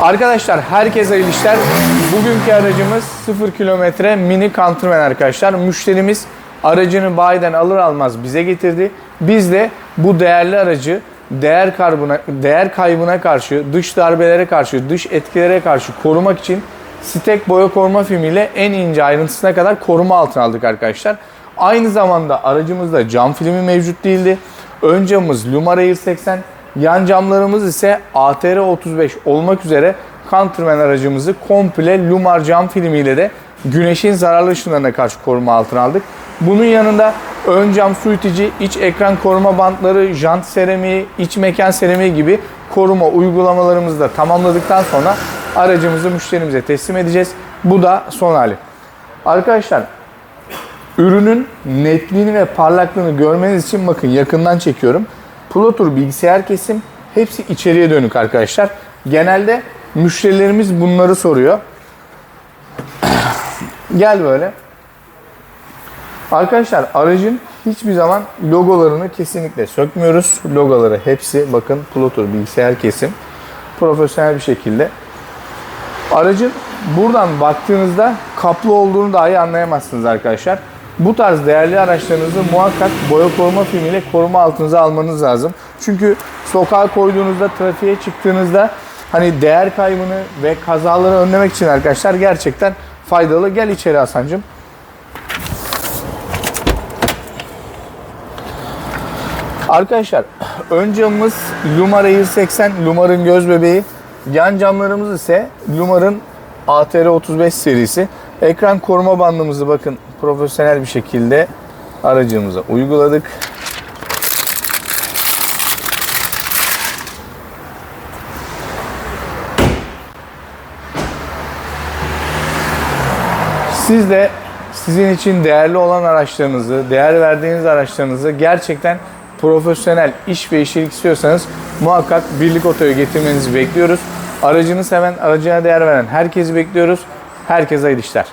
Arkadaşlar herkese hayırlı işler. Bugünkü aracımız 0 kilometre mini Countryman arkadaşlar. Müşterimiz aracını bayiden alır almaz bize getirdi. Biz de bu değerli aracı değer kaybına, değer kaybına karşı, dış darbelere karşı, dış etkilere karşı korumak için Stek boya koruma filmiyle en ince ayrıntısına kadar koruma altına aldık arkadaşlar. Aynı zamanda aracımızda cam filmi mevcut değildi. Ön camımız Lumar Air 80, yan camlarımız ise ATR 35 olmak üzere Countryman aracımızı komple Lumar cam filmiyle de güneşin zararlı ışınlarına karşı koruma altına aldık. Bunun yanında ön cam su itici, iç ekran koruma bantları, jant seramiği, iç mekan seramiği gibi koruma uygulamalarımızı da tamamladıktan sonra aracımızı müşterimize teslim edeceğiz. Bu da son hali. Arkadaşlar ürünün netliğini ve parlaklığını görmeniz için bakın yakından çekiyorum. Plotur bilgisayar kesim hepsi içeriye dönük arkadaşlar. Genelde müşterilerimiz bunları soruyor. Gel böyle. Arkadaşlar aracın hiçbir zaman logolarını kesinlikle sökmüyoruz. Logoları hepsi bakın Plotur bilgisayar kesim. Profesyonel bir şekilde. Aracın buradan baktığınızda kaplı olduğunu dahi anlayamazsınız arkadaşlar. Bu tarz değerli araçlarınızı muhakkak boya koruma filmiyle koruma altınıza almanız lazım. Çünkü sokağa koyduğunuzda, trafiğe çıktığınızda hani değer kaybını ve kazaları önlemek için arkadaşlar gerçekten faydalı. Gel içeri Hasan'cığım. Arkadaşlar ön camımız Lumar Air 80, Lumar'ın göz bebeği. Yan camlarımız ise Lumar'ın ATR 35 serisi. Ekran koruma bandımızı bakın profesyonel bir şekilde aracımıza uyguladık. Siz de sizin için değerli olan araçlarınızı, değer verdiğiniz araçlarınızı gerçekten profesyonel iş ve işçilik istiyorsanız muhakkak Birlik Oto'ya getirmenizi bekliyoruz. Aracını seven, aracına değer veren herkesi bekliyoruz. Herkese hayırlı işler.